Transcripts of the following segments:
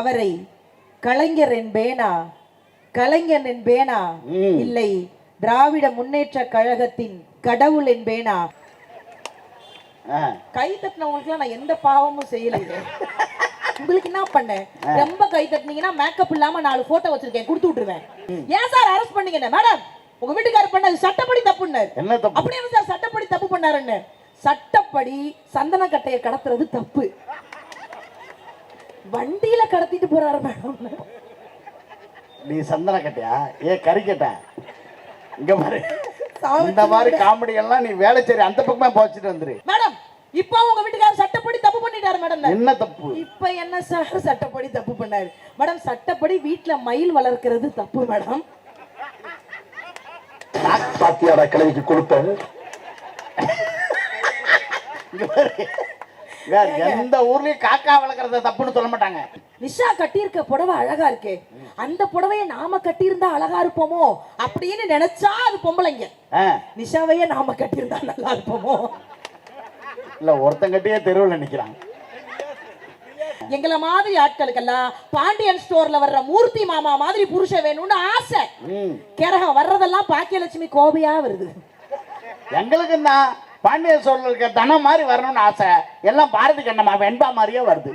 அவரை கலைஞர் என்பேனா கலைஞன் என்பேனா. இல்லை திராவிட முன்னேற்ற கழகத்தின் கடவுள் என்பேனா. கை தட்டினவங்களுக்குலாம் நான் எந்த பாவமும் செய்யலைங்க உங்களுக்கு என்ன பண்ணேன் ரொம்ப கை தட்டினீங்கன்னா மேக்கப் இல்லாம நாலு போட்டோ வச்சிருக்கேன் கொடுத்து விட்டுருவேன். ஏன் சார் அரெஸ்ட் பண்ணீங்க மேடம் உங்க வீட்டுக்காரர் பண்ணது சட்டப்படி தப்புன்னாரு. என்ன தப்பு? அப்படியே சார் சட்டப்படி தப்பு பண்ணாருன்னு? சட்டப்படி சந்தன கட்டையை கடத்துறது தப்பு. வண்டியில கடத்திட்டு போறாரு மேடம். நீ சந்தன கட்டியா? ஏ கறி கட்டா. இங்க பாரு. இந்த மாதிரி காமெடி எல்லாம் நீ வேலை சரி அந்த பக்கமே போச்சுட்டு வந்துரு. மேடம் இப்போ உங்க வீட்டுக்காரர் சட்டப்படி தப்பு பண்ணிட்டாரு மேடம். என்ன தப்பு? இப்ப என்ன சார் சட்டப்படி தப்பு பண்ணாரு? மேடம் சட்டப்படி வீட்ல மயில் வளர்க்கிறது தப்பு மேடம். பாத்தியாடா கிளவிக்கு கொடுப்பேன் இங்க பாரு. வேற எந்த ஊர்லயும் காக்கா வளர்க்கறத தப்புன்னு சொல்ல மாட்டாங்க. நிஷா கட்டியிருக்க புடவை அழகா இருக்கே. அந்த புடவைய நாம கட்டியிருந்தா அழகா இருப்போமோ? அப்படின்னு நினைச்சா அது பொம்பளைங்க. நிஷாவையே நாம கட்டியிருந்தா நல்லா இருப்போமோ? இல்ல ஒருத்தன் கட்டியே தெருவில் நிக்கிறான். எங்கள மாதிரி ஆட்களுக்கெல்லாம் பாண்டியன் ஸ்டோர்ல வர்ற மூர்த்தி மாமா மாதிரி புருஷன் வேணும்னு ஆசை. கிரகம் வர்றதெல்லாம் பாக்கியலட்சுமி கோபையா வருது. எங்களுக்கு தான் பாண்டிய சோழ இருக்க தனம் மாதிரி வரணும்னு ஆசை. எல்லாம் பாரதி கண்ணம்மா வெண்பா மாதிரியே வருது.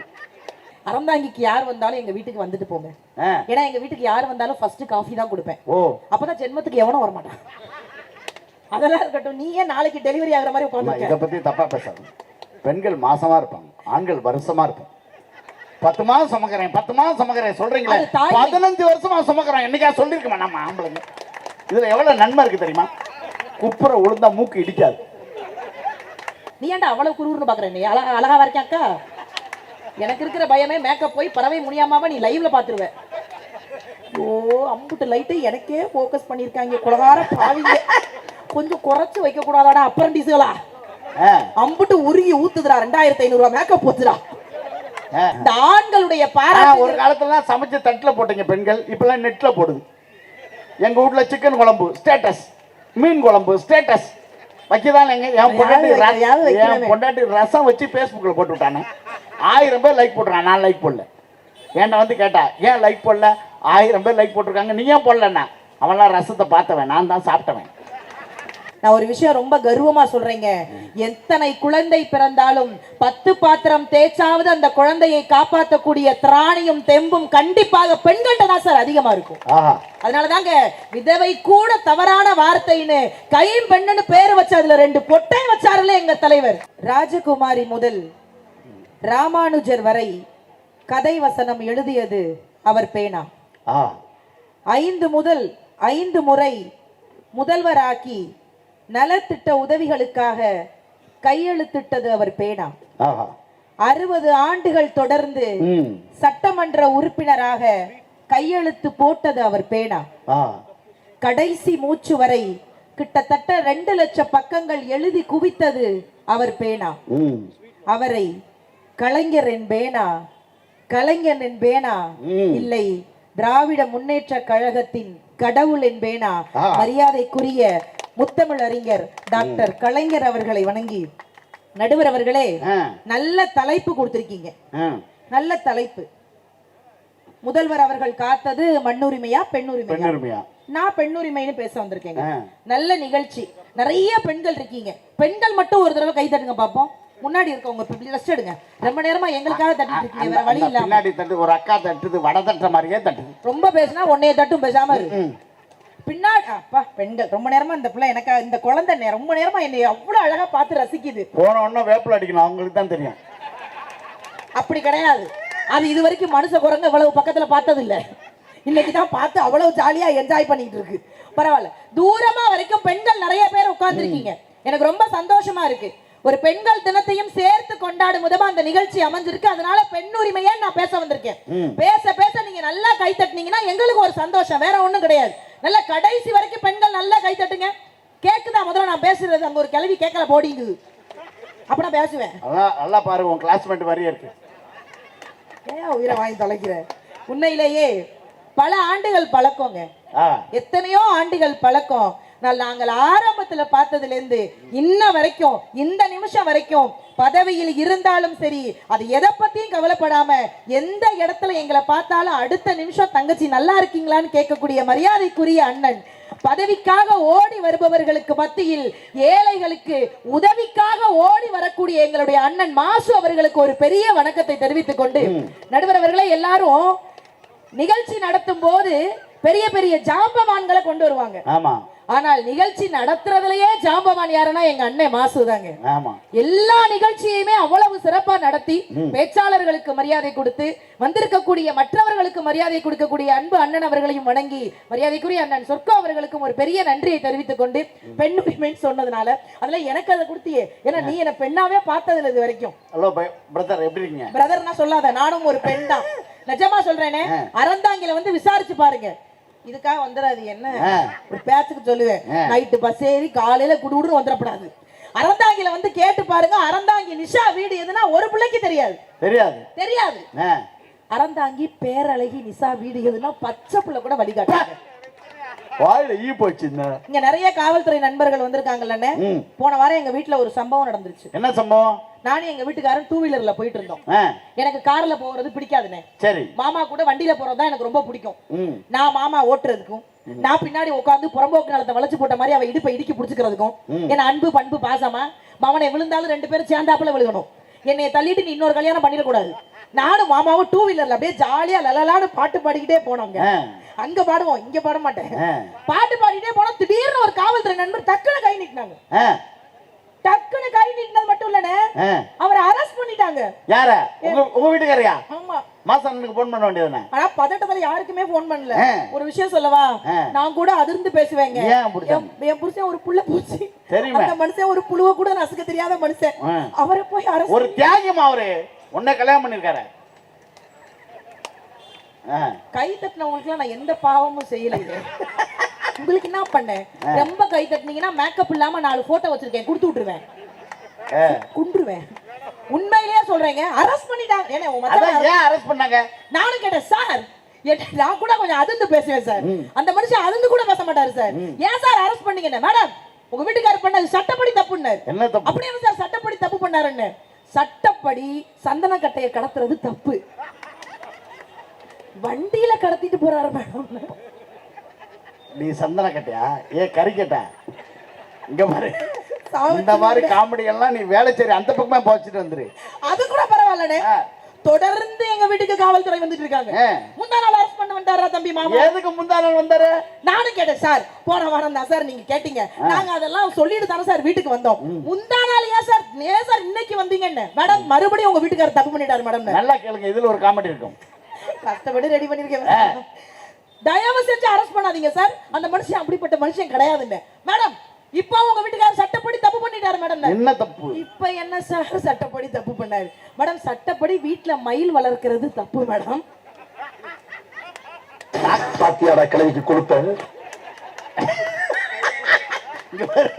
அறந்தாங்கிக்கு யார் வந்தாலும் எங்க வீட்டுக்கு வந்துட்டு போங்க. ஆ, ஏன்னா எங்க வீட்டுக்கு யார் வந்தாலும் ஃபர்ஸ்ட் காஃபி தான் கொடுப்பேன். ஓ. அப்பதான் ஜென்மத்துக்கு எவனும் வர மாட்டான் அதெல்லாம் இருக்கட்டும் நீ ஏன் நாளைக்கு டெலிவரி ஆகுற மாதிரி அம்மா, உட்காந்து இதை பத்தி தப்பா பேசாது. பெண்கள் மாசமா இருப்பாங்க. ஆண்கள் வருஷமா இருப்பாங்க. பத்து மாதம் சுமக்கிறேன் பத்து மாதம் சுமக்கிறேன் சொல்றீங்களே? அது தாய்- பதினஞ்சு வருஷமா சுமக்கிறோம். என்னைக்கா சொல்லிருக்கோமா நம்ம ஆம்பளைங்க. இதுல எவ்வளவு நன்மை இருக்கு தெரியுமா? குப்புற உளுந்தா மூக்கு இடிக்காது. நீ ஏன்டா அவ்வளவு குருன்னு பாக்குற நீ? அழகா அழகா வரைக்கும் அக்கா. எனக்கு இருக்கிற பயமே மேக்கப் போய் பறவை முடியாம நீ லைவ்ல பாத்துருவ ஓ அம்புட்டு லைட்டு எனக்கே ஃபோக்கஸ் பண்ணிருக்காங்க. குலகார பாவிங்க. கொஞ்சம் குறைச்சு வைக்க கூடாதாடா அப்ரண்டிஸ்களா அம்புட்டு உருகி ஊத்துதுடா. ரெண்டாயிரத்தி ஐநூறு ரூபாய் மேக்கப் போச்சுடா. இந்த ஆண்களுடைய பாராட்டு ஒரு காலத்துல சமைச்சு தட்டுல போட்டீங்க பெண்கள். இப்பெல்லாம் நெட்ல போடுது. எங்க வீட்ல சிக்கன் குழம்பு ஸ்டேட்டஸ் மீன் குழம்பு ஸ்டேட்டஸ் வைக்கதான் எங்க என் பொண்டாட்டி? என் பொண்டாட்டி ரசம் வச்சு ஃபேஸ்புக்ல போட்டு விட்டானே ஆயிரம் பேர் லைக் போட்டுறான். நான் லைக் போடல. என்கிட்ட வந்து கேட்டா ஏன் லைக் போடல? ஆயிரம் பேர் லைக் போட்டிருக்காங்க. நீ ஏன் போடலண்ணா அவன்லாம் ரசத்தை பார்த்தவன். நான் தான் சாப்பிட்டவன். நான் ஒரு விஷயம் ரொம்ப கர்வமா சொல்றேங்க. எத்தனை குழந்தை பிறந்தாலும் பத்து பாத்திரம் தேய்ச்சாவது அந்த குழந்தையை காப்பாற்றக்கூடிய திராணியும் தெம்பும் கண்டிப்பாக பெண்கள்கிட்ட தான் சார் அதிகமா இருக்கும். ஆஹா. அதனாலதாங்க விதவை கூட தவறான வார்த்தைன்னு கையும் பெண்ணுன்னு பேர் வச்சு அதுல ரெண்டு பொட்டை வச்சாருல எங்க தலைவர். ராஜகுமாரி முதல் ராமானுஜர் வரை கதை வசனம் எழுதியது அவர் பேனா. ஐந்து முதல் ஐந்து முறை முதல்வராக்கி நலத்திட்ட உதவிகளுக்காக கையெழுத்திட்டது அவர் பேனா. அறுபது ஆண்டுகள் தொடர்ந்து சட்டமன்ற உறுப்பினராக கையெழுத்து போட்டது அவர் பேனா. கடைசி மூச்சு வரை கிட்டத்தட்ட ரெண்டு லட்சம் பக்கங்கள் எழுதி குவித்தது அவர் பேனா. அவரை கலைஞர் என்பேனா கலைஞன் என்பேனா ம். இல்லை திராவிட முன்னேற்ற கழகத்தின் கடவுள் என்பேனா ஆ. மரியாதைக்குரிய முத்தமிழ் அறிஞர் டாக்டர் கலைஞர் அவர்களை வணங்கி நடுவர் அவர்களே நல்ல தலைப்பு கொடுத்திருக்கீங்க. நல்ல தலைப்பு. முதல்வர் அவர்கள் காத்தது மண்ணுரிமையா பெண்ணுரிமையா? பெண்ணுரிமையா? நான் பெண்ணுரிமைன்னு பேச வந்திருக்கேங்க. நல்ல நிகழ்ச்சி. நிறைய பெண்கள் இருக்கீங்க. பெண்கள் மட்டும் ஒரு தடவை கை தட்டுங்க பாப்போம். முன்னாடி இருக்கவங்க ரெஸ்ட் எடுங்க. ரொம்ப நேரமா எங்களுக்காக தட்டிட்டு இருக்கீங்க. வேற வழி அந்த இல்லாம. பின்னாடி தட்டு ஒரு அக்கா தட்டுது வடை தட்டுற மாதிரியே தட்டுது. ரொம்ப பேசினா உன்னைய தட்டும் பேசாம இரு. ம். பின்னாடி அப்பா பெண்கள். ரொம்ப நேரமா இந்த பிள்ளை எனக்கு இந்த குழந்தை ரொம்ப நேரமா என்னை அவ்வளவு அழகா பார்த்து ரசிக்குது. போன உடனே வேப்பில் அடிக்கணும் அவங்களுக்கு தான் தெரியும். அப்படி கிடையாது. அது இது வரைக்கும் மனுஷ குரங்கு இவ்வளவு பக்கத்துல பார்த்தது இல்ல இன்னைக்கு தான் பார்த்து அவ்வளவு ஜாலியா என்ஜாய் பண்ணிட்டு இருக்கு. பரவாயில்ல. தூரமா வரைக்கும் பெண்கள் நிறைய பேர் உட்கார்ந்துருக்கீங்க. எனக்கு ரொம்ப சந்தோஷமா இருக்கு. ஒரு பெண்கள் தினத்தையும் சேர்த்து கொண்டாடும் விதமா அந்த நிகழ்ச்சி அமைஞ்சிருக்கு. அதனால பெண் உரிமையை நான் பேச வந்திருக்கேன். பேச பேச நீங்க நல்லா கை தட்டுனீங்கன்னா எங்களுக்கு ஒரு சந்தோஷம். வேற ஒண்ணும் கிடையாது. நல்ல கடைசி வரைக்கும் பெண்கள் நல்லா கை தட்டுங்க. கேக்குதா? முதல்ல நான் பேசுறது. அங்க ஒரு கிளவி கேட்கல போடிங்குது. அப்ப நான் பேசுவேன். நல்லா பாரு உன் கிளாஸ்மேட் மாதிரியே இருக்கு. ஏன் உயிரை வாங்கி தொலைக்கிற? உண்மையிலேயே பல ஆண்டுகள் பழக்கங்க. எத்தனையோ ஆண்டுகள் பழக்கம். நாங்கள் ஆரம்பத்துல பார்த்ததுல இருந்து இன்ன வரைக்கும் இந்த நிமிஷம் வரைக்கும் பதவியில் இருந்தாலும் சரி அது எதை பத்தியும் கவலைப்படாம எந்த இடத்துல எங்களை பார்த்தாலும் அடுத்த நிமிஷம் தங்கச்சி நல்லா இருக்கீங்களான்னு கேட்கக்கூடிய மரியாதைக்குரிய அண்ணன் பதவிக்காக ஓடி வருபவர்களுக்கு மத்தியில் ஏழைகளுக்கு உதவிக்காக ஓடி வரக்கூடிய எங்களுடைய அண்ணன் மாசு அவர்களுக்கு ஒரு பெரிய வணக்கத்தை தெரிவித்துக் கொண்டு நடுவர் அவர்களே எல்லாரும் நிகழ்ச்சி நடத்தும் போது பெரிய பெரிய ஜாம்பவான்களை கொண்டு வருவாங்க. ஆமா. ஆனால் நிகழ்ச்சி நடத்துறதுலயே ஜாம்பவான் யாருன்னா எங்க அண்ணன் மாசுதாங்க ஆமா. எல்லா நிகழ்ச்சியுமே அவ்வளவு சிறப்பா நடத்தி பேச்சாளர்களுக்கு மரியாதை கொடுத்து வந்திருக்கக்கூடிய மற்றவர்களுக்கு மரியாதை கொடுக்கக்கூடிய அன்பு அண்ணன் அவர்களையும் வணங்கி மரியாதைக்குரிய அண்ணன் சொர்க்கோ அவர்களுக்கும் ஒரு பெரிய நன்றியை தெரிவித்துக் கொண்டு பெண் உரிமைன்னு சொன்னதுனால அதுல எனக்கு அதை கொடுத்தியே. ஏன்னா நீ என்ன பெண்ணாவே பார்த்ததில்ல இது வரைக்கும். ஹலோ பிரதர் எப்படி இருக்கீங்க? பிரதர்னா சொல்லாத நானும் ஒரு பெண் தான் நிஜமா சொல்றேனே அறந்தாங்கில வந்து விசாரிச்சு பாருங்க. இதுக்காக வந்துடாது என்ன. ஒரு பேச்சுக்கு சொல்லுவேன். நைட்டு பஸ் ஏறி காலையில குடுகுடுன்னு வந்துடப்படாது. அறந்தாங்கில வந்து கேட்டு பாருங்க அறந்தாங்கி நிஷா வீடு எதுனா ஒரு பிள்ளைக்கு தெரியாது. தெரியாது. தெரியாது. அறந்தாங்கி பேரழகி நிஷா வீடு எதுனா பச்சை புள்ள கூட வழிகாட்டாங்க வாயில ஈ போச்சு இந்த இங்க நிறைய காவல்துறை நண்பர்கள் வந்திருக்காங்கல்லண்ணே. போன வாரம் எங்க வீட்டுல ஒரு சம்பவம் நடந்துருச்சு. என்ன சம்பவம்? நானும் எங்க வீட்டுக்காரன் டூ வீலர்ல போயிட்டு இருந்தோம். எனக்கு கார்ல போறது பிடிக்காதுண்ணே. சரி. மாமா கூட வண்டியில போறது தான் எனக்கு ரொம்ப பிடிக்கும். நான் மாமா ஓட்டுறதுக்கும் நான் பின்னாடி உட்காந்து புறம்போக்கு நிலத்தை வளைச்சு போட்ட மாதிரி அவ இடுப்பை இடுக்கி பிடிச்சிக்கிறதுக்கும் என்ன அன்பு பண்பு பாசமா மாமனை விழுந்தாலும் ரெண்டு பேரும் சேர்ந்தாப்புல விழுகணும். என்னைய தள்ளிட்டு நீ இன்னொரு கல்யாணம் பண்ணிடக்கூடாது. நானும் மாமாவும் டூ வீலர்ல அப்படியே ஜாலியா லலலான்னு பாட்டு பாடிக்கிட்டே போனோங்க அங்க பாடுவோம் இங்க பாட மாட்டேன் பாட்டு பாடிட்டே போனோம் திடீர்னு ஒரு காவல்துறை நண்பர் டக்குன்னு கை நீட்டினாங்க. ஆ. டக்குன்னு கை நீட்டினது மட்டும் இல்லனே அவரை அரெஸ்ட் பண்ணிட்டாங்க. யார? உங்க வீட்டுக்காரியா ஆமா. மாசனுக்கு போன் பண்ண வேண்டியதுதானே? ஆனா பதட்டத்துல யாருக்குமே போன் பண்ணல. ஒரு விஷயம் சொல்லவா. நான் கூட அதிர்ந்து பேசுவேங்க? என் புருஷன் ஒரு புள்ள பூச்சி. அந்த மனுஷன் ஒரு புழுவ கூட நசுக்க தெரியாத மனுஷன். அவரை போய் ஒரு தியாகிமா அவரு. உன்னை கல்யாணம் பண்ணிருக்காரு கை தட்டினவங்களுக்கு நான் எந்த பாவமும் செய்யலைங்க உங்களுக்கு என்ன பண்ணேன் ரொம்ப கை தட்டினீங்கன்னா மேக்கப் இல்லாம நாலு போட்டோ வச்சிருக்கேன் கொடுத்து விட்டுருவேன். குண்டுருவேன் உண்மையிலேயே சொல்றேங்க அரெஸ்ட் பண்ணிட்டாங்க. ஏன்னா ஏன் அரெஸ்ட் பண்ணாங்க? நானும் கேட்டேன் சார் நான் கூட கொஞ்சம் அதிர்ந்து பேசுவேன் சார். அந்த மனுஷன் அதிர்ந்து கூட பேச மாட்டாரு சார். ஏன் சார் அரெஸ்ட் பண்ணீங்க மேடம் உங்க வீட்டுக்காரர் பண்ணது சட்டப்படி தப்புன்னாரு என்ன தப்பு? அப்படி என்ன சார் சட்டப்படி தப்பு பண்ணாருன்னு? சட்டப்படி சந்தன கட்டையை கடத்துறது தப்பு. வண்டியில கடத்திட்டு போறாரு மேடம். நீ சந்தன கட்டியா? ஏ கறி கட்ட. இங்க பாரு. இந்த மாதிரி காமெடி எல்லாம் நீ வேலைச்சேரி அந்த பக்கமே போச்சுட்டு வந்துரு. அது கூட பரவாயில்லனே ஆ. தொடர்ந்து எங்க வீட்டுக்கு காவல்துறை வந்துட்டு இருக்காங்க. முந்தா நாள் அரெஸ்ட் பண்ண வந்தாரா தம்பி மாமா? எதுக்கு முந்தா நாள் வந்தாரு? நானும் கேட்டேன் சார். போன வாரம் தான் சார் நீங்க கேட்டீங்க. நாங்க அதெல்லாம் சொல்லிட்டு தானே சார் வீட்டுக்கு வந்தோம். முந்தா நாள் ஏன் சார்? ஏன் சார் இன்னைக்கு வந்தீங்கன்னு? மேடம் மறுபடியும் உங்க வீட்டுக்காரர் தப்பு பண்ணிட்டாரு மேடம். நல்லா கேளுங்க இதுல ஒரு காமெடி இருக்கும். கஷ்டப்பட்டு ரெடி பண்ணிருக்கேன். தயவு செஞ்சு அரெஸ்ட் பண்ணாதீங்க சார் அந்த மனுஷன் அப்படிப்பட்ட மனுஷன் கிடையாதுன்னு மேடம் இப்போ உங்க வீட்டுக்காரர் சட்டப்படி தப்பு பண்ணிட்டாரு மேடம் என்ன தப்பு? இப்ப என்ன சார் சட்டப்படி தப்பு பண்ணாரு? மேடம் சட்டப்படி வீட்ல மயில் வளர்க்கிறது தப்பு மேடம் பாத்தியாடா கிளவிக்கு கொடுத்த இங்க பாரு.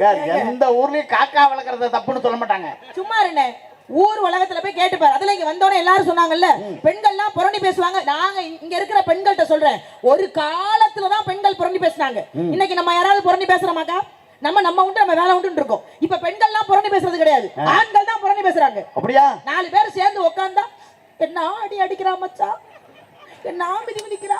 வேற எந்த ஊர்லயும் காக்கா வளர்க்கறத தப்புன்னு சொல்ல மாட்டாங்க. சும்மா இருண்ணே ஊர் உலகத்துல போய் கேட்டு பாரு அதுல இங்க வந்தோடனே எல்லாரும் சொன்னாங்கல்ல பெண்கள்லாம் புரணி பேசுவாங்க. நாங்க இங்க இருக்கிற பெண்கள்கிட்ட சொல்றேன். ஒரு காலத்துல தான் பெண்கள் புரணி பேசுனாங்க. இன்னைக்கு நம்ம யாராவது புரணி பேசுறோமாக்கா? நம்ம நம்ம உண்டு நம்ம வேலை உண்டு இருக்கோம். இப்ப பெண்கள்லாம் புரணி பேசுறது கிடையாது. ஆண்கள் தான் புரணி பேசுறாங்க. அப்படியா? நாலு பேர் சேர்ந்து உட்காந்தா என்ன அடி அடிக்கிறா மச்சான்? என்ன மிதி மிதிக்கிறா?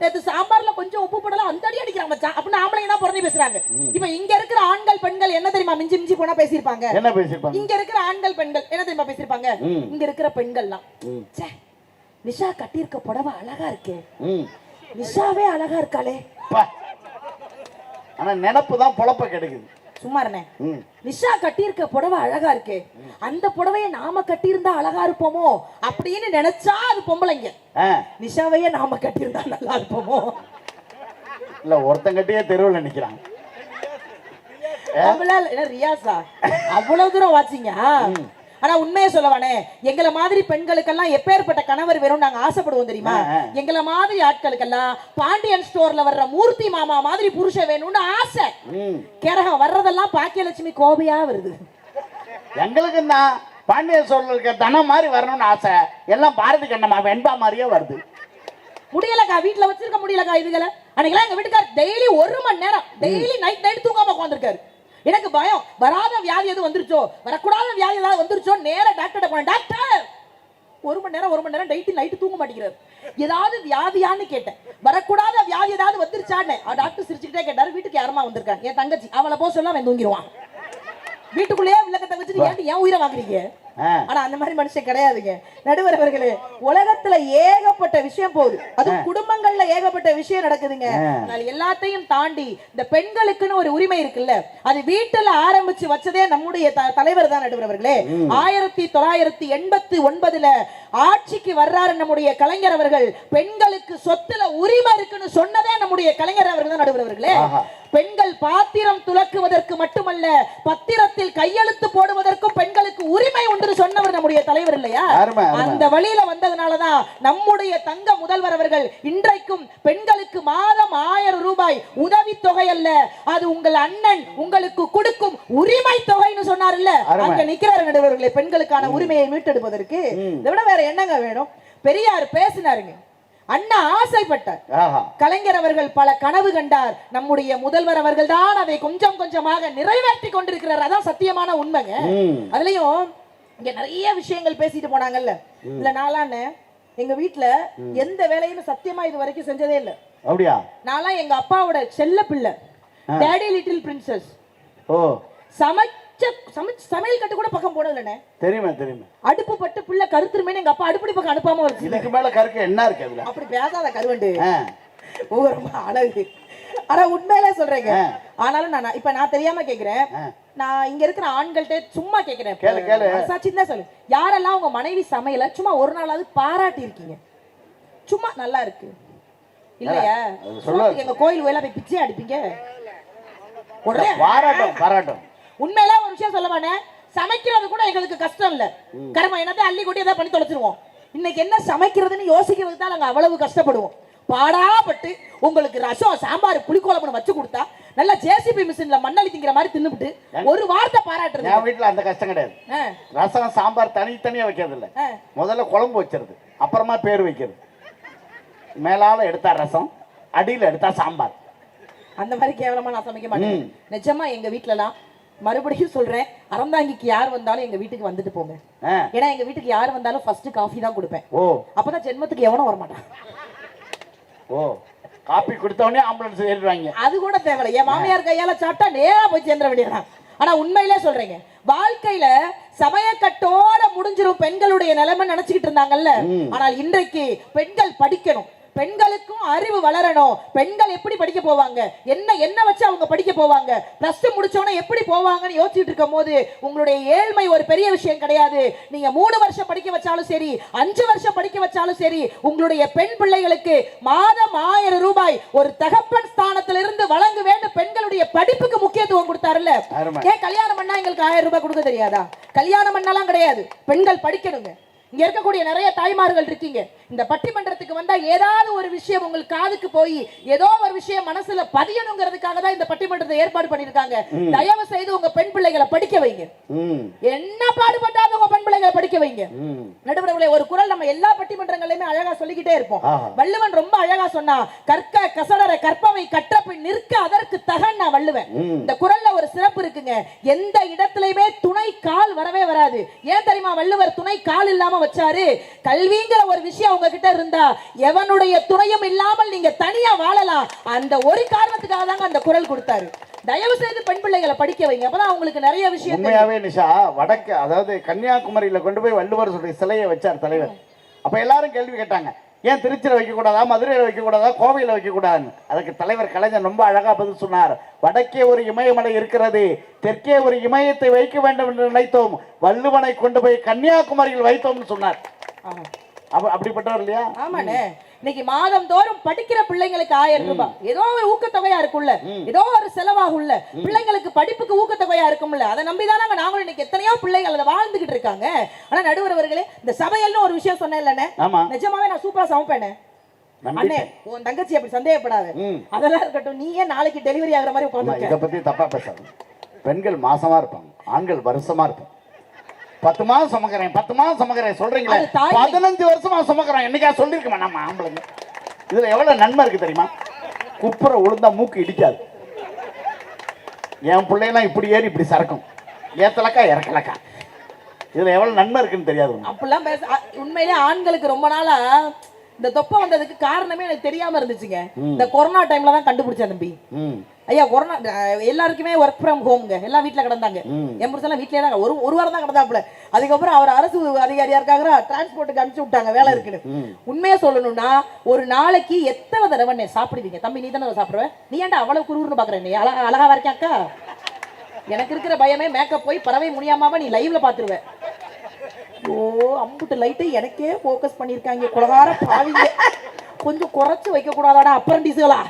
நேத்து சாம்பார்ல கொஞ்சம் உப்பு போடல அந்த அடி அடிக்கிறான் மச்சான். அப்படின்னு ஆம்பளைங்க தான் புரணி பேசுறாங்க? இப்ப இங்க இருக்கிற ஆண்கள் பெண்கள் என்ன தெரியுமா மிஞ்சி மிஞ்சி போனா பேசியிருப்பாங்க? என்ன பேசிருப்பாங்க இங்க இருக்கிற ஆண்கள் பெண்கள் என்ன தெரியுமா பேசிருப்பாங்க. இங்க இருக்கிற பெண்கள்லாம். நிஷா கட்டியிருக்க புடவை அழகா இருக்கே. நிஷாவே அழகா இருக்காளே. ஆனா நினப்பு தான் பொழப்ப கிடைக்குது. சும்மா ம். நிஷா கட்டியிருக்க புடவை அழகா இருக்கே. அந்த புடவையை நாம கட்டியிருந்தா அழகா இருப்போமோ? அப்படின்னு நினைச்சா அது பொம்பளைங்க. நிஷாவையே நாம கட்டியிருந்தா நல்லா இருப்போமோ? இல்ல ஒருத்தன் கட்டியே தெருவில் என்ன ரியாஸா? அவ்வளவு தூரம் வாச்சிங்க ஆனா உண்மையை சொல்லவானே எங்களை மாதிரி பெண்களுக்கெல்லாம் எப்பேற்பட்ட கணவர் வேணும் நாங்க ஆசைப்படுவோம் தெரியுமா. எங்களை மாதிரி ஆட்களுக்கெல்லாம் பாண்டியன் ஸ்டோர்ல வர்ற மூர்த்தி மாமா மாதிரி புருஷன் வேணும்னு ஆசை. கிரகம் வர்றதெல்லாம் பாக்கியலட்சுமி கோபையா வருது. எங்களுக்கு தான் பாண்டிய சோழருக்கு தனம் மாதிரி வரணும்னு ஆசை. எல்லாம் பாரதி கண்ணம்மா வெண்பா மாதிரியே வருது. முடியலக்கா வீட்டுல வச்சிருக்க முடியலக்கா இதுகளை? அன்னைக்கெல்லாம் எங்க வீட்டுக்கார் டெய்லி ஒரு மணி நேரம் டெய்லி நைட் நைட் தூங்காம உட்காந்துருக்காரு எனக்கு பயம். வராத வியாதி எதுவும் வந்துருச்சோ? வரக்கூடாத வியாதி ஏதாவது வந்துருச்சோ? நேர டாக்டர்கிட்ட போனேன். டாக்டர் ஒரு மணி நேரம் ஒரு மணி நேரம் நைட்டு நைட்டு தூங்க மாட்டேங்கிறார். ஏதாவது வியாதியான்னு கேட்டேன். வரக்கூடாத வியாதி ஏதாவது வந்துருச்சான்னு. டாக்டர் சிரிச்சுக்கிட்டே கேட்டாரு. வீட்டுக்கு யாருமா வந்திருக்காங்க? என் தங்கச்சி. அவளை போக சொல்ல அவன் தூங்கிடுவான் வீட்டுக்குள்ளேயே விளக்கத்தை வச்சுட்டு ஏன் ஏன் உயிரை வாங்குறீங்க. ஆனா அந்த மாதிரி மனுஷன் கிடையாதுங்க. நடுவர் அவர்களே உலகத்துல ஏகப்பட்ட விஷயம் போகுது. அது குடும்பங்கள்ல ஏகப்பட்ட விஷயம் நடக்குதுங்க. ஆனால் எல்லாத்தையும் தாண்டி இந்த பெண்களுக்குன்னு ஒரு உரிமை இருக்குல்ல அது வீட்டுல ஆரம்பிச்சு வச்சதே நம்முடைய தலைவர் தான் நடுவர் அவர்களே ஆயிரத்தி தொள்ளாயிரத்தி எண்பத்தி ஒன்பதுல ஆட்சிக்கு வர்றாரு நம்முடைய கலைஞர் அவர்கள். பெண்களுக்கு சொத்துல உரிமை இருக்குன்னு சொன்னதே நம்முடைய கலைஞர் அவர்கள் தான் நடுவர் அவர்களே. பெண்கள் பாத்திரம் துலக்குவதற்கு மட்டுமல்ல பத்திரத்தில் கையெழுத்து போடுவதற்கும் பெண்களுக்கு உரிமை உண்டு சொன்னவர் நம்முடைய தலைவர் இல்லையா. அந்த வழியில வந்ததுனாலதான் நம்முடைய தங்க முதல்வர் அவர்கள் இன்றைக்கும் பெண்களுக்கு மாதம் ஆயிரம் ரூபாய் உதவி தொகை அல்ல. அது உங்கள் அண்ணன் உங்களுக்கு கொடுக்கும் உரிமை தொகைன்னு சொன்னார்ல. அருமை. அங்க நிக்கிறாரு நடுவர்களே பெண்களுக்கான உரிமையை மீட்டெடுப்பதற்கு. இதை விட வேற என்னங்க வேணும்? பெரியார் பேசினாருங்க. அண்ணா ஆசைப்பட்டார். கலைஞர் அவர்கள் பல கனவு கண்டார். நம்முடைய முதல்வர் அவர்கள் தான் அதை கொஞ்சம் கொஞ்சமாக நிறைவேற்றி கொண்டிருக்கிறார். அதான் சத்தியமான உண்மைங்க. அதுலயும் இங்க நிறைய விஷயங்கள் பேசிட்டு போனாங்கல்ல. இல்ல நாளான்னு எங்க வீட்ல எந்த வேலையும் சத்தியமா இது வரைக்கும் செஞ்சதே இல்ல. அப்படியா? நான்லாம் எங்க அப்பாவோட செல்ல பிள்ளை. Daddy little princess oh. சமைச்ச சமைச்ச சமையல் கட்டு கூட பக்கம் போனதில்லண்ணே தெரியுமே தெரியுமே. அடுப்பு பட்டு பிள்ளை கருத்துருமேனு எங்க அப்பா அடுப்படி பக்கம் அனுப்பாம வச்சு இதுக்கு மேல கருக்க என்ன இருக்கு அதுல? அப்படி பேசாத கருவண்டு. ஆ. ஓ ரொம்ப அழகு. ஆனா உண்மையிலே சொல்றேங்க. ஆனாலும் நான் இப்ப நான் தெரியாம கேக்குறேன். நான் இங்க இருக்கிற ஆண்கள்ட்ட சும்மா கேக்குறேன். கேளு, கேளு. மனசாட்சின்னு தான் சொல்லு. யாரெல்லாம் உங்க மனைவி சமையல சும்மா ஒரு நாளாவது பாராட்டி இருக்கீங்க? சும்மா நல்லா இருக்கு. இல்லையா? எங்க கோயில் கோயிலா போய் பிச்சை அடிப்பீங்க? உடனே. பாராட்டும் பாராட்டும். உண்மையில ஒரு விஷயம் சொல்ல மாட்டேன். சமைக்கிறது கூட எங்களுக்கு கஷ்டம் இல்ல. கரும என்னத்தை அள்ளி கொட்டி ஏதாவது பண்ணி தொலைச்சிருவோம். இன்னைக்கு என்ன சமைக்கிறதுன்னு யோசிக்கிறதுக்கு தான் நாங்க அவ்வளவு கஷ்டப்படுவோம். பாடாப்பட்டு உங்களுக்கு ரசம் சாம்பார் புளிக்குழம்புன்னு வச்சு கொடுத்தா நல்லா ஜேசிபி மிஷின்ல மண்ணள்ளி திங்கிற மாதிரி தின்னுபிட்டு ஒரு வார்த்தை பாராட்டுறது என் வீட்டுல அந்த கஷ்டம் கிடையாது. ரசம் சாம்பார் தனித்தனியா வைக்கிறது இல்ல. முதல்ல குழம்பு வச்சிருது அப்புறமா பேர் வைக்கிறது. மேலால எடுத்தா ரசம் அடியில எடுத்தா சாம்பார். அந்த மாதிரி கேவலமா நான் சமைக்க மாட்டேன். நிஜமா எங்க வீட்லலாம் மறுபடியும் சொல்றேன் அறந்தாங்கிக்கு யார் வந்தாலும் எங்க வீட்டுக்கு வந்துட்டு போங்க. ஏன்னா எங்க வீட்டுக்கு யார் வந்தாலும் ஃபர்ஸ்ட் காஃபி தான் கொடுப்பேன். ஓ. அப்பதான் ஜென்மத்துக்கு எவனும் வரமாட்டான். ஓ. காப்பி கொடுத்தவொடனே ஆம்புலன்ஸ் ஏறிடுவாங்க அது கூட தேவையில்ல. என் மாமியார் கையால சாப்பிட்டா நேரா போய் சேர்ந்துட வேண்டியதான் ஆனா உண்மையிலே சொல்றேங்க. வாழ்க்கையில சமயக்கட்டோட முடிஞ்சிரும் பெண்களுடைய நிலைமை நினைச்சுக்கிட்டு இருந்தாங்கல்ல. ஆனால் இன்றைக்கு பெண்கள் படிக்கணும். பெண்களுக்கும் அறிவு வளரணும். பெண்கள் எப்படி படிக்க போவாங்க? என்ன என்ன வச்சு அவங்க படிக்க போவாங்க? பிளஸ் டூ முடிச்சவொடனே எப்படி போவாங்கன்னு யோசிச்சுட்டு இருக்கும் போது உங்களுடைய ஏழ்மை ஒரு பெரிய விஷயம் கிடையாது. நீங்க மூணு வருஷம் படிக்க வச்சாலும் சரி அஞ்சு வருஷம் படிக்க வச்சாலும் சரி உங்களுடைய பெண் பிள்ளைகளுக்கு மாதம் ஆயிரம் ரூபாய் ஒரு தகப்பன் ஸ்தானத்திலிருந்து வழங்க வேண்டும். பெண்களுடைய படிப்புக்கு முக்கியத்துவம் கொடுத்தாருல்ல. ஏன் கல்யாணம் பண்ணா எங்களுக்கு ஆயிரம் ரூபாய் கொடுக்க தெரியாதா? கல்யாணம் பண்ணலாம் கிடையாது. பெண்கள் படிக்கணுங்க. இங்க இருக்கக்கூடிய நிறைய தாய்மார்கள் இருக்கீங்க. இந்த பட்டிமன்றத்துக்கு வந்தா ஏதாவது ஒரு விஷயம் உங்களுக்கு காதுக்கு போய் ஏதோ ஒரு விஷயம் மனசுல பதியணுங்கிறதுக்காக தான் இந்த பட்டிமன்றத்தை ஏற்பாடு பண்ணிருக்காங்க தயவு செய்து உங்க பெண் பிள்ளைகளை படிக்க வைங்க. என்ன பாடுபட்டாலும் உங்க பெண் பிள்ளைகளை படிக்க வைங்க. நடுவர்களே ஒரு குரல் நம்ம எல்லா பட்டிமன்றங்களையுமே அழகா சொல்லிக்கிட்டே இருப்போம். வள்ளுவன் ரொம்ப அழகா சொன்னா கற்க கசடர கற்பவை கற்றபின் நிற்க அதற்கு தகன் நான் வள்ளுவன். இந்த குரல்ல ஒரு சிறப்பு இருக்குங்க. எந்த இடத்துலயுமே துணை கால் வரவே வராது. ஏன் தெரியுமா? வள்ளுவர் துணை கால் இல்லாம வச்சாரு. கல்விங்கிற ஒரு விஷயம் உங்ககிட்ட இருந்தா எவனுடைய துணையும் இல்லாமல் நீங்க தனியா வாழலாம். அந்த ஒரு காரணத்துக்காக தாங்க அந்த குரல் கொடுத்தாரு. தயவு செய்து பெண் பிள்ளைகளை படிக்க வைங்க. அப்பதான் அவங்களுக்கு நிறைய விஷயம் உண்மையாவே நிஷா வடக்கு அதாவது கன்னியாகுமரியில கொண்டு போய் வள்ளுவர் சொல்ற சிலையை வச்சார் தலைவர். அப்ப எல்லாரும் கேள்வி கேட்டாங்க ஏன் திருச்சியில் வைக்கக்கூடாதா? மதுரையில் வைக்கக்கூடாதா? கோவையில் வைக்கக்கூடாதுன்னு அதுக்கு தலைவர் கலைஞர் ரொம்ப அழகா பதில் சொன்னார். வடக்கே ஒரு இமயமலை இருக்கிறது. தெற்கே ஒரு இமயத்தை வைக்க வேண்டும் என்று நினைத்தோம். வள்ளுவனை கொண்டு போய் கன்னியாகுமரியில் வைத்தோம்னு சொன்னார். அப்ப அப்படிப்பட்டவர் இல்லையா? ஆமாண்ணே. இன்னைக்கு மாதம் தோறும் படிக்கிற பிள்ளைங்களுக்கு ஆயிரம் ரூபாய். ஏதோ ஒரு ஊக்கத்தொகையா இருக்கும்ல. ஏதோ ஒரு செலவாகும்ல பிள்ளைங்களுக்கு படிப்புக்கு ஊக்கத்தொகையா இருக்கும்ல. அதை நம்பிதானங்க நாங்களும் இன்னைக்கு எத்தனையோ பிள்ளைகள் அதை வாழ்ந்துகிட்டு இருக்காங்க. ஆனா நடுவர் அவர்களே இந்த சபையல்னு ஒரு விஷயம் சொன்னேன் ஆமா. நிஜமாவே நான் சூப்பரா சமைப்பேனே அண்ணே உன் தங்கச்சி அப்படி சந்தேகப்படாத. அதெல்லாம் இருக்கட்டும் நீ ஏன் நாளைக்கு டெலிவரி ஆகுற மாதிரி அம்மா, உட்காந்துருக்க இதை பத்தி தப்பா பேசாது பெண்கள் மாசமா இருப்பாங்க ஆண்கள் வருஷமா இருப்பாங்க. பத்து மாதம் சுமக்கிறேன் பத்து மாதம் சுமக்கிறேன் சொல்றீங்களே. பதினஞ்சு வருஷமா சுமக்கிறோம். என்னைக்கா சொல்லிருக்கோமா நம்ம ஆம்பளைங்க. இதுல எவ்வளவு நன்மை இருக்கு தெரியுமா? குப்புற உளுந்தா மூக்கு இடிக்காது. என் பிள்ளையெல்லாம் இப்படி ஏறி இப்படி சறக்கும் ஏத்தலக்கா இறக்கலக்கா. இதுல எவ்வளவு நன்மை இருக்குன்னு தெரியாது உனக்கு. அப்படிலாம் பேச உண்மையிலே ஆண்களுக்கு ரொம்ப நாளா இந்த தொப்பை வந்ததுக்கு காரணமே எனக்கு தெரியாம இருந்துச்சுங்க. இந்த கொரோனா டைம்ல தான் கண்டுபிடிச்சேன் தம்பி. ஐயா கொரோனா எல்லாருக்குமே ஒர்க் ஃப்ரம் ஹோம்ங்க எல்லாம் வீட்ல கிடந்தாங்க. என் புருஷன் வீட்லயே தான் ஒரு ஒரு வாரம் தான் கிடந்தாப்புல. அதுக்கப்புறம் அவர் அரசு அதிகாரியா இருக்காங்க டிரான்ஸ்போர்ட்டுக்கு அனுப்பிச்சு விட்டாங்க வேலை இருக்குன்னு. உண்மையா சொல்லணும்னா ஒரு நாளைக்கு எத்தனை தடவை நீ சாப்பிடுவீங்க? தம்பி நீ தானே சாப்பிடுவ? நீ ஏன்டா அவ்வளவு குருன்னு பாக்குற? நீ அழகா அழகா வரைக்கும் அக்கா? எனக்கு இருக்கிற பயமே மேக்கப் போய் பறவை முடியாம நீ லைவ்ல பாத்துருவ ஓ அம்புட்டு லைட்டு எனக்கே ஃபோக்கஸ் பண்ணிருக்காங்க. குலகார பாவிங்க. கொஞ்சம் குறைச்சு வைக்க கூடாதாடா அப்ரண்டிஸ்களா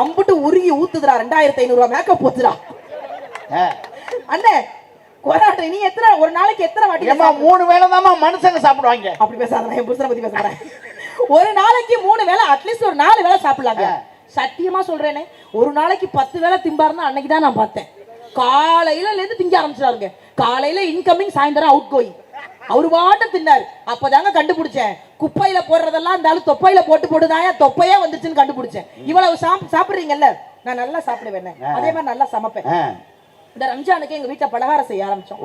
அம்புட்டு உருகி ஊத்துதுடா ரெண்டாயிரத்தி ஐநூறுவா மேக்கப் போச்சுடா. அண்ணே கொரோனா நீ எத்தனை ஒரு நாளைக்கு எத்தனை வாட்டி ஏம்மா மூணு வேளை மனுஷங்க சாப்பிடுவாங்க. அப்படி பேசாத என் புருஷனை பத்தி பேச போறேன் ஒரு நாளைக்கு மூணு வேளை அட்லீஸ்ட் ஒரு நாலு வேளை சாப்பிடலாங்க. சத்தியமா சொல்றேனே ஒரு நாளைக்கு பத்து வேளை திம்பாருன்னா அன்னைக்கு தான் நான் பார்த்தேன். காலையில இருந்து திங்க ஆரம்பிச்சிட்டாருங்க. காலையில இன்கமிங் சாயந்தரம் அவுட் கோயிங் அவரு பாட்டம் தின்னாரு. அப்பதாங்க கண்டுபிடிச்சேன். குப்பையில போடுறதெல்லாம் இருந்தாலும் தொப்பையில போட்டு போட்டுதாயா தொப்பையே வந்துச்சுன்னு கண்டுபிடிச்சேன். இவ்வளவு சாப் சாப்பிடுறீங்கல்ல? நான் நல்லா சாப்பிடுவேன் அதே மாதிரி நல்லா சமைப்பேன். இந்த ரம்ஜானுக்கு எங்க வீட்டுல பலகாரம் செய்ய ஆரம்பிச்சோம்.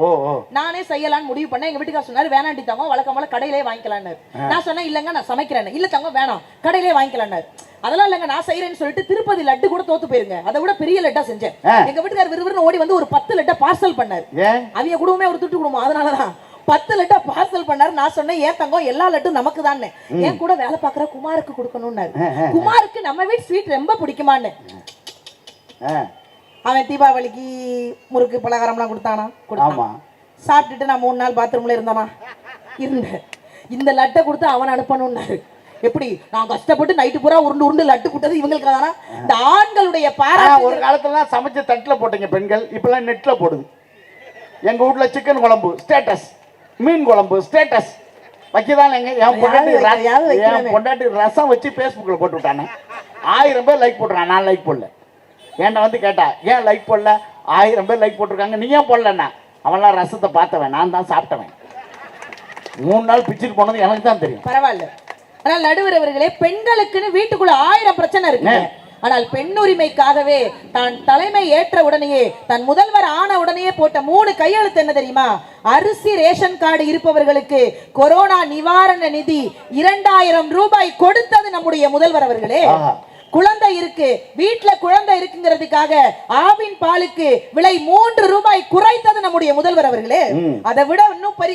நானே செய்யலாம்னு முடிவு பண்ணேன். எங்க வீட்டுக்கார சொன்னாரு வேணாண்டி தங்க வழக்கம் போல கடையிலே வாங்கிக்கலான்னு நான் சொன்னேன் இல்லங்க நான் சமைக்கிறேன். இல்ல தங்க வேணாம் கடையிலே வாங்கிக்கலான்னு அதெல்லாம் இல்லங்க நான் செய்யறேன்னு சொல்லிட்டு திருப்பதி லட்டு கூட தோத்து போயிருங்க. அதை விட பெரிய லட்டா செஞ்சேன். எங்க வீட்டுக்காரர் விறுவிறுன்னு ஓடி வந்து ஒரு பத்து லட்டா பார்சல் பண்ணாரு. அவிய குடும்பமே ஒரு துட்டு குடும்பம். அதனாலதான். பத்து லட்டா பார்சல் பண்ணாரு. நான் சொன்னேன் ஏன் தங்கம் எல்லா லட்டும் நமக்கு தானே என் கூட வேலை பார்க்குற குமாருக்கு கொடுக்கணும்னாரு. குமாருக்கு நம்ம வீட்டு ஸ்வீட் ரொம்ப பிடிக்குமான்னு. அவன் தீபாவளிக்கு முறுக்கு பலகாரம்லாம் கொடுத்தானா? ஆமா. கொடுத்தான் சாப்பிட்டுட்டு நான் மூணு நாள் பாத்ரூம்ல இருந்தேனா? இருந்தேன். இந்த லட்டை கொடுத்து அவன் அனுப்பணும்னாரு. எப்படி? நான் கஷ்டப்பட்டு நைட்டு பூரா உருண்டு உருண்டு லட்டு கொடுத்தது இவங்களுக்கு தானா இந்த ஆண்களுடைய பாராட்டு ஒரு காலத்துலலாம் சமைச்சு தட்டுல போட்டீங்க பெண்கள் இப்பெல்லாம் நெட்ல போடுது. எங்க வீட்ல சிக்கன் குழம்பு ஸ்டேட்டஸ் மீன் குழம்பு ஸ்டேட்டஸ் வைக்கதான் எங்க? என் பொண்டாட்டி? என் பொண்டாட்டி ரசம் வச்சு ஃபேஸ்புக்கில் போட்டு விட்டானே. ஆயிரம் பேர் லைக் போட்டுறான். நான் லைக் போடல. என்கிட்ட வந்து கேட்டா ஏன் லைக் போடல? ஆயிரம் பேர் லைக் போட்டிருக்காங்க. நீ ஏன் போடலண்ணா அவன்லாம் ரசத்தை பார்த்தவன். நான் தான் சாப்பிட்டவன். மூணு நாள் பிச்சுட்டு போனது எனக்கு தான் தெரியும். பரவாயில்ல. ஆனால் நடுவர் அவர்களே பெண்களுக்குன்னு வீட்டுக்குள்ள ஆயிரம் பிரச்சனை இருக்கு ஆனால் பெண் உரிமைக்காகவே தான் தலைமை ஏற்ற உடனேயே தன் முதல்வர் ஆன உடனேயே போட்ட மூணு கையெழுத்து என்ன தெரியுமா? அரிசி ரேஷன் கார்டு இருப்பவர்களுக்கு கொரோனா நிவாரண நிதி இரண்டாயிரம் ரூபாய் கொடுத்தது நம்முடைய முதல்வர் அவர்களே. குழந்தை இருக்கு. வீட்ல குழந்தை இருக்குங்கிறதுக்காக ஆவின் பாலுக்கு விலை மூன்று ரூபாய் குறைத்தது நம்முடைய முதல்வர் அவர்களே. அதை விட இன்னும் பரி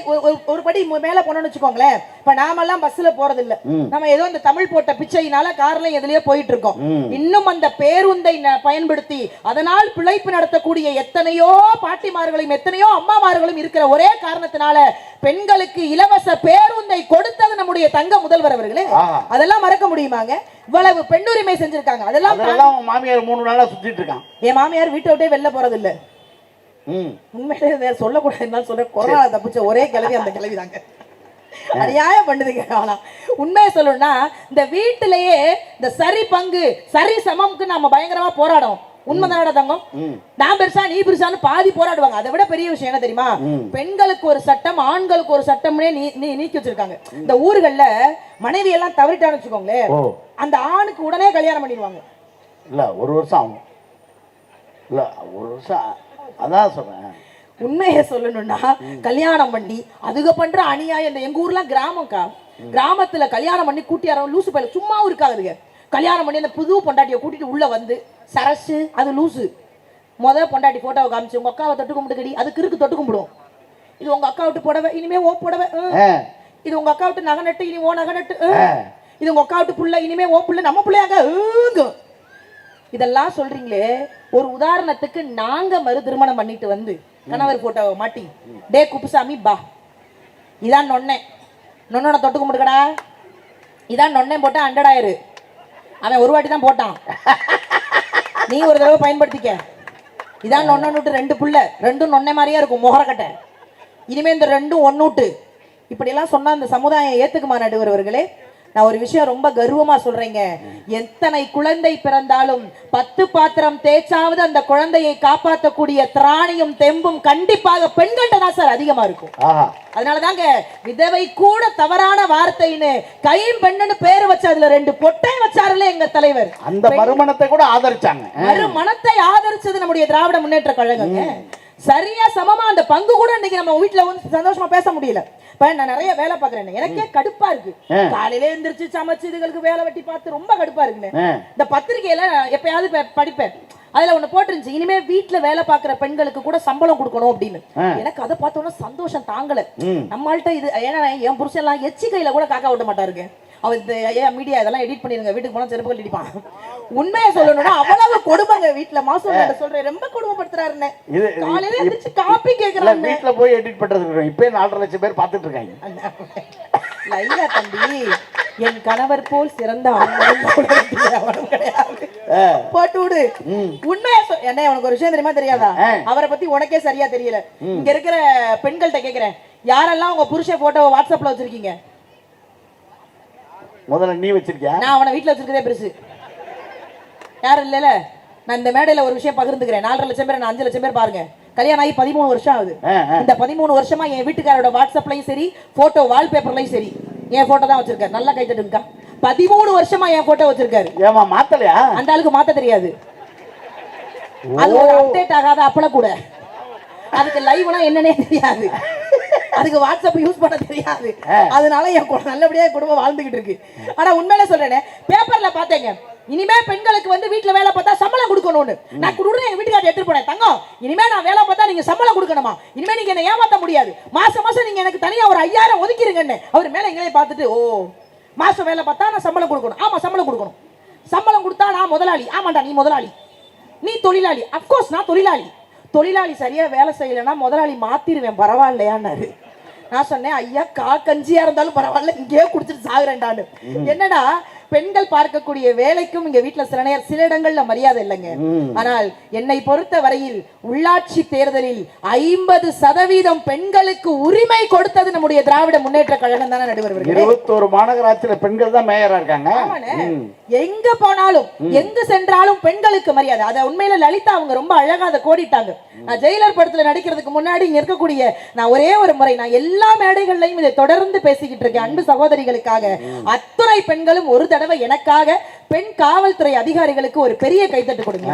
ஒரு- படி மேல போனோம்னு வச்சுக்கோங்களேன். இப்ப நாமெல்லாம் பஸ்ல போறது இல்ல நம்ம ஏதோ இந்த தமிழ் போட்ட பிச்சையினால கார்ல எதுலயோ போயிட்டு இருக்கோம் இன்னும் அந்த பேருந்தை பயன்படுத்தி அதனால் பிழைப்பு நடத்தக்கூடிய எத்தனையோ பாட்டிமார்களும் எத்தனையோ அம்மாமார்களும் இருக்கிற ஒரே காரணத்தினால பெண்களுக்கு இலவச பேருந்தை கொடுத்தது நம்முடைய தங்க முதல்வர் அவர்களே. அதெல்லாம் மறக்க முடியுமாங்க? இவ்வளவு பெண்ணுரிமை செஞ்சிருக்காங்க. அதெல்லாம் அதெல்லாம் மாமியார் மூணு நாளா சுத்திட்டு இருக்கான். என் மாமியார் வீட்டை விட்டே வெளில போறது இல்ல உண்மையிலே வேற சொல்லக்கூடாதுன்னு சொல்றேன். கொரோனா தப்பிச்ச ஒரே கிழவி அந்த கிழவி தாங்க அநியாயம் பண்ணுதுங்க. ஆனா உண்மையை சொல்லணும்னா இந்த வீட்டிலேயே இந்த சரி பங்கு சரி சமம்க்கு நாம பயங்கரமா போராடும் உண்மைதானடா தங்கம்? நான் பெருசா நீ பெருசான்னு பாதி போராடுவாங்க. அதை விட பெரிய விஷயம் என்ன தெரியுமா? பெண்களுக்கு ஒரு சட்டம் ஆண்களுக்கு ஒரு சட்டம்னே நீ நீக்கி வச்சிருக்காங்க. இந்த ஊர்கள்ல மனைவி எல்லாம் தவறிட்டான்னு வச்சுக்கோங்களேன் அந்த ஆணுக்கு உடனே கல்யாணம் பண்ணிடுவாங்க. இல்ல ஒரு வருஷம் ஆகும். இல்ல ஒரு வருஷம் அதான் சொல்றேன். உண்மையை சொல்லணும்னா கல்யாணம் பண்ணி அதுக பண்ற அநியாயம் இந்த எங்க ஊர்லாம் கிராமம்க்கா. கிராமத்துல கல்யாணம் பண்ணி கூட்டி யாரோ லூசு பையில சும்மாவும் இருக்காதுங்க. கல்யாணம் பண்ணி அந்த புது பொண்டாட்டியை கூட்டிட்டு உள்ள வந்து சரசு அது லூசு. முத பொண்டாட்டி போட்டோவை காமிச்சு உங்க அக்காவை தொட்டு கும்பிடுக்கடி அது கிறுக்கு தொட்டு கும்பிடும். இது உங்க அக்கா விட்டு புடவை இனிமே ஓ புடவை இது உங்க அக்கா விட்டு நகை நட்டு இனி ஓ நகை நட்டு. இது உங்க அக்கா விட்டு புள்ள இனிமே ஓ புள்ள நம்ம பிள்ளையாங்க. இதெல்லாம் சொல்றீங்களே ஒரு உதாரணத்துக்கு நாங்க மறு திருமணம் பண்ணிட்டு வந்து கணவர் போட்டோவை மாட்டி டே குப்புசாமி பா. இதான் நொன்னே நொன்னோட தொட்டு கும்பிடுக்கடா இதான் நொன்னே போட்டா அண்டடாயிரு அவன் ஒரு வாட்டி தான் போட்டான். நீ ஒரு தடவை பயன்படுத்திக்க. இதான் நொன்னு ரெண்டு புள்ள ரெண்டும் நொன்னே மாதிரியே இருக்கும் முகரக்கட்டை இனிமே இந்த ரெண்டும் ஒன்னூட்டு இப்படியெல்லாம் சொன்னா அந்த சமுதாயம் ஏத்துக்குமா நடுவர் அவர்களே? நான் ஒரு விஷயம் ரொம்ப கர்வமா சொல்றேங்க. எத்தனை குழந்தை பிறந்தாலும் பத்து பாத்திரம் தேய்ச்சாவது அந்த குழந்தையை காப்பாற்றக்கூடிய திராணியும் தெம்பும் கண்டிப்பாக பெண்கள்கிட்ட தான் சார் அதிகமா இருக்கும். ஆஹா. அதனாலதாங்க விதவை கூட தவறான வார்த்தைன்னு கையும் பெண்ணுன்னு பேர் வச்சு அதுல ரெண்டு பொட்டை வச்சாருல எங்க தலைவர். அந்த மறுமணத்தை கூட ஆதரிச்சாங்க. மறு மனத்தை ஆதரிச்சது நம்முடைய திராவிட முன்னேற்ற கழகங்க. சரியா சமமா அந்த பங்கு கூட இன்னைக்கு நம்ம வீட்ல வந்து சந்தோஷமா பேச முடியல. இப்ப நான் நிறைய வேலை பாக்குறேன் எனக்கே கடுப்பா இருக்கு. காலையில எந்திரிச்சு சமைச்சு இதுகளுக்கு வேலை வெட்டி பார்த்து ரொம்ப கடுப்பா இருக்குங்க ஆ. இந்த பத்திரிக்கையில எப்பயாவது படிப்பேன். அதுல ஒண்ணு போட்டுருந்துச்சு. இனிமே வீட்ல வேலை பாக்குற பெண்களுக்கு கூட சம்பளம் கொடுக்கணும் அப்படின்னு. எனக்கு அதை பார்த்தோன்னா சந்தோஷம் தாங்கல. நம்மள்ட்ட இது ஏன்னா என் புருஷன் எல்லாம் எச்சி கையில கூட காக்கா விட மாட்டாருங்க. அவர் இந்த ஏன் மீடியா இதெல்லாம் எடிட் பண்ணிருங்க. வீட்டுக்கு போனா செருப்புகள் அடிப்பான் உண்மையை சொல்லணும்னா அவ்வளவு கொடுமைங்க வீட்டுல. மாசம் சொல்றேன் ரொம்ப கொடுமைப்படுத்துறாருன்னு. காலையில எந்திரிச்சு காப்பி கேக்குறாங்க. வீட்டுல போய் எடிட் பண்றது இருக்கட்டும். இப்பயே நாலரை லட்சம் பேர் பார்த்துட்டு இருக்காங்க. லைலா தம்பி. என் கணவர் போல் சிறந்த எவனும் கிடையாது. போட்டு விடு. உண்மையா என்ன உனக்கு ஒரு விஷயம் தெரியுமா தெரியாதா. அவரை பத்தி உனக்கே சரியா தெரியல. இங்க இருக்கிற பெண்கள்கிட்ட கேக்குறேன். யாரெல்லாம் உங்க புருஷ போட்டோ வாட்ஸ்அப்ல வச்சிருக்கீங்க? முதல்ல நீ வச்சிருக்கியா? நான் அவனை வீட்ல வச்சிருக்கதே பெருசு. யாரும் இல்லைல்ல? நான் இந்த மேடையில ஒரு விஷயம் பகிர்ந்துக்கிறேன். நாலரை லட்சம் பேர் நான் அஞ்சு லட்சம் பேர் பாருங்க. கல்யாணம் ஆகி பதிமூணு வருஷம் ஆகுது. இந்த பதிமூணு வருஷமா என் வீட்டுக்காரோட வாட்ஸ்அப்லயும் சரி போட்டோ வால்பேப்பர்லயும் சரி என் போட்டோ தான் வச்சிருக்காரு. நல்லா கை தட்டுங்கக்கா. பதிமூணு வருஷமா என் போட்டோ வச்சிருக்காரு. ஏமா மாத்தலையா? அந்த ஆளுக்கு மாத்த தெரியாது. அது ஒரு அப்டேட் ஆகாத அப்பள கூட அதுக்கு லைவ்லாம் என்னன்னே தெரியாது. அதுக்கு வாட்ஸ்அப் யூஸ் பண்ண தெரியாது. அதனால என் கு- நல்லபடியா என் குடும்பம் வாழ்ந்துகிட்டு இருக்கு. ஆனா உண்மையில சொல்றேனே பேப்பர்ல பார்த்தேங்க இனிமே பெண்களுக்கு வந்து வீட்ல வேலை பார்த்தா சம்பளம் கொடுக்கணும்னு. நான் கொடுறேன் எங்க வீட்டுக்காரர் எடுத்துட்டு போனேன். தங்கம் இனிமே நான் வேலை பார்த்தா நீங்க சம்பளம் கொடுக்கணுமா? இனிமே நீங்க என்ன ஏமாத்த முடியாது. மாசம் மாசம் நீங்க எனக்கு தனியா ஒரு ஐயாயிரம் ஒதுக்கிருங்கன்னு. அவர் மேல எங்களே பார்த்துட்டு ஓ மாசம் வேலை பார்த்தா நான் சம்பளம் கொடுக்கணும். ஆமா சம்பளம் கொடுக்கணும். சம்பளம் கொடுத்தா நான் முதலாளி. ஆமாண்டா நீ முதலாளி. நீ தொழிலாளி. அப்கோர்ஸ் நான் தொழிலாளி. தொழிலாளி சரியா வேலை செய்யலைன்னா முதலாளி மாத்திருவேன். பரவாயில்லையான்னாரு. நான் சொன்னேன் ஐயா கா கஞ்சியா இருந்தாலும் பரவாயில்ல இங்கேயே குடிச்சிட்டு சாகுறேன்டான்னு. என்னடா பெண்கள் பார்க்கக்கூடிய வேலைக்கும் இங்க வீட்டுல சில நேரம் சில இடங்கள்ல மரியாதை இல்லைங்க. ஆனால் என்னை பொறுத்த வரையில் உள்ளாட்சி தேர்தலில் ஐம்பது சதவீதம் பெண்களுக்கு உரிமை கொடுத்தது நம்முடைய திராவிட முன்னேற்ற கழகம் தானே நடுவர். இருபத்தோரு மாநகராட்சியில பெண்கள் தான் மேயரா இருக்காங்க. எங்க போனாலும் எங்க சென்றாலும் பெண்களுக்கு மரியாதை. அத உண்மையில லலிதா அவங்க ரொம்ப அழகா அதை கோடிட்டாங்க. நான் ஜெயிலர் படத்துல நடிக்கிறதுக்கு முன்னாடி இங்க இருக்கக்கூடிய நான் ஒரே ஒரு முறை நான் எல்லா மேடைகள்லையும் இதை தொடர்ந்து பேசிக்கிட்டு இருக்கேன். அன்பு சகோதரிகளுக்காக. அத்துணை பெண்களும் ஒரு தடவை எனக்காக பெண் காவல்துறை அதிகாரிகளுக்கு ஒரு பெரிய கைத்தட்டு கொடுங்க.